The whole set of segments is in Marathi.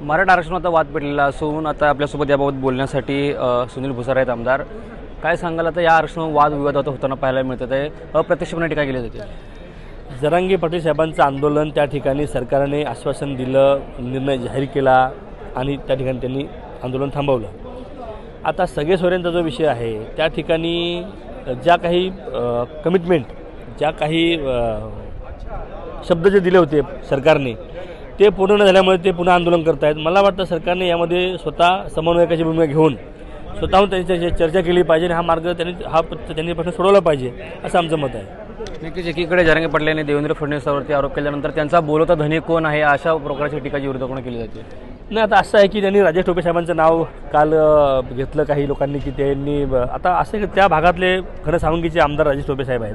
मराठा आरक्षणाचा वाद पेटलेला असून आता आपल्यासोबत याबाबत बोलण्यासाठी सुनील भुसार आहेत आमदार. काय सांगाल आता? या आरक्षण वाद विवाद होताना पाहायला मिळतात आहे. अप्रत्यक्षपणे टीका केली जाते? जरांगी पाटील साहेबांचं आंदोलन त्या ठिकाणी सरकारने आश्वासन दिलं निर्णय जाहीर केला आणि त्या ठिकाणी त्यांनी आंदोलन थांबवलं. आता सगळे सोयऱ्यांचा जो विषय आहे त्या ठिकाणी ज्या काही कमिटमेंट ज्या काही शब्द जे दिले होते सरकारने ते पूर्ण न झाल्यामुळे ते पुन्हा आंदोलन करत आहेत मला वाटतं सरकारने यामध्ये स्वतः समन्वयकाची भूमिका घेऊन स्वतःहून त्यांच्याशी चर्चा केली पाहिजे आणि हा मार्ग त्यांनी हा त्यांनी प्रश्न सोडवला पाहिजे असं आमचं मत आहे. नक्कीच एकीकडे जरांगे पाटील यांनी देवेंद्र फडणवीसावरती आरोप केल्यानंतर त्यांचा बोलवता धनी कोण आहे अशा प्रकारची टीका विरोधकांना केली जाते? नाही आता असं आहे की त्यांनी राजेश टोपे साहेबांचं नाव काल घेतलं काही लोकांनी की त्यांनी आता असं की त्या भागातले खरं सावंगीचे आमदार राजेश टोपे साहेब आहेत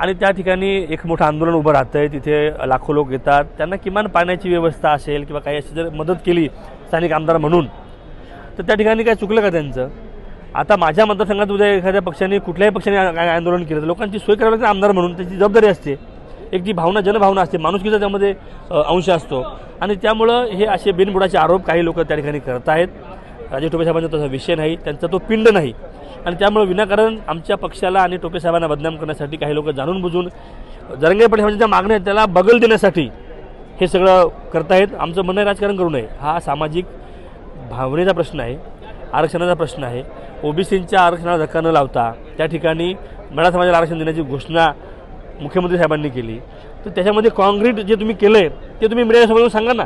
आणि त्या ठिकाणी एक मोठं आंदोलन उभं राहतं आहे तिथे लाखो लोक येतात. त्यांना किमान पाण्याची व्यवस्था असेल किंवा काही अशी जर मदत केली स्थानिक आमदार म्हणून तर त्या ठिकाणी काय चुकलं का त्यांचं? आता माझ्या मतदारसंघात उद्या एखाद्या पक्षाने कुठल्याही पक्षाने आंदोलन केलं तर लोकांची सोय करायला आमदार म्हणून. त्याची जबाबदारी असते. एक ती भावना जनभावना असते. माणुसकीचा त्यामध्ये अंश असतो. आणि त्यामुळं हे असे बिनबुडाचे आरोप काही लोक त्या ठिकाणी करत आहेत राजे टोपे साहेबांचा तसा विषय नाही. त्यांचा तो पिंड नाही. आणि त्यामुळं विनाकारण आमच्या पक्षाला आणि टोपे साहेबांना बदनाम करण्यासाठी काही लोक जाणून बुजून जरंगे पाटील ज्या मागण्या आहेत त्याला बगल देण्यासाठी हे सगळं करतायत. आमचं म्हणणं आहे राजकारण करू नये. हा सामाजिक भावनेचा प्रश्न आहे आरक्षणाचा प्रश्न आहे. ओबीसींच्या आरक्षणाला धक्का न लावता त्या ठिकाणी मराठा समाजाला आरक्षण देण्याची घोषणा मुख्यमंत्री साहेबांनी केली. तर त्याच्यामध्ये कॉन्क्रीट जे तुम्ही केलं आहे ते तुम्ही मीडियासमोर सांगा ना.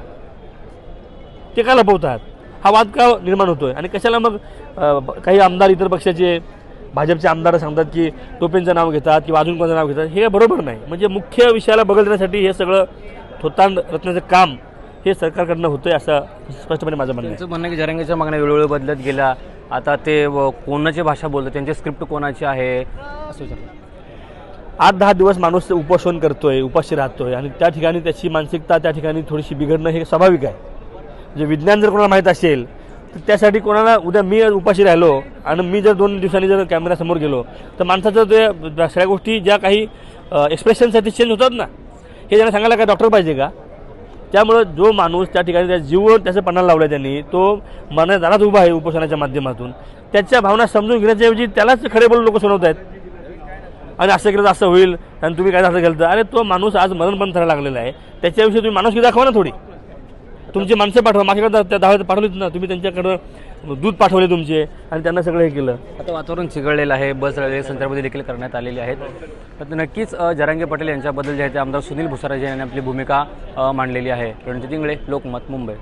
ते का लपवतात हा वाद का निर्माण होतोय? आणि कशाला मग काही आमदार इतर पक्षाचे भाजपचे आमदार सांगतात की टोपेंचं नाव घेतात किंवा अजून कोणाचं नाव घेतात हे बरोबर नाही. म्हणजे मुख्य विषयाला बगल देण्यासाठी हे सगळं थोतांड रचण्याचं काम हे सरकारकडनं होतंय असं स्पष्टपणे माझं म्हणणं आहे. त्यांचं म्हणणं आहे की जरांगेच्या मागण्या वेळोवेळी बदलत गेल्या. आता ते कोणाची भाषा बोलतात? त्यांची स्क्रिप्ट कोणाची आहे? असं आठ दहा दिवस माणूस उपोषण करतोय उपाशी राहतोय आणि त्या ठिकाणी त्याची मानसिकता त्या ठिकाणी थोडीशी बिघडणं हे स्वाभाविक आहे. जे विज्ञान जर कोणाला माहीत असेल तर त्यासाठी कोणाला उद्या मी उपाशी राहिलो आणि मी जर दोन दिवसांनी जर कॅमेऱ्यासमोर गेलो तर माणसाचं ते सगळ्या गोष्टी ज्या काही एक्सप्रेशनसाठी चेंज होतात ना हे त्यांना सांगायला काय डॉक्टर पाहिजे का? त्यामुळं जो माणूस त्या ठिकाणी त्या जीव त्याचं पणाला लावलं त्यांनी तो मनात उभा आहे उपोषणाच्या माध्यमातून. त्याच्या भावना समजून घेण्याच्याऐवजी त्यालाच खरे बोलून लोक सुनवत आहेत. आणि असं केलं तर असं होईल आणि तुम्ही काय असं केलं तर. अरे तो माणूस आज मरण पण करायला लागलेला आहे. त्याच्याविषयी तुम्ही माणुसकी दाखवा ना थोडी. तुमची माणसं पाठवा माझ्याकडे त्या दहा पाठवलीत ना तुम्ही त्यांच्याकडं दूध पाठवले तुमचे आणि त्यांना सगळं हे केलं. आता वातावरण चिघळलेलं आहे बस रेल्वे संदर्भामध्ये देखील करण्यात आलेली आहेत. तर नक्कीच जरांगे पटेल यांच्याबद्दल जे आहे ते आमदार सुनील भुसाराजी यांनी आपली भूमिका मांडलेली आहे. रणजित इंगळे लोकमत मुंबई.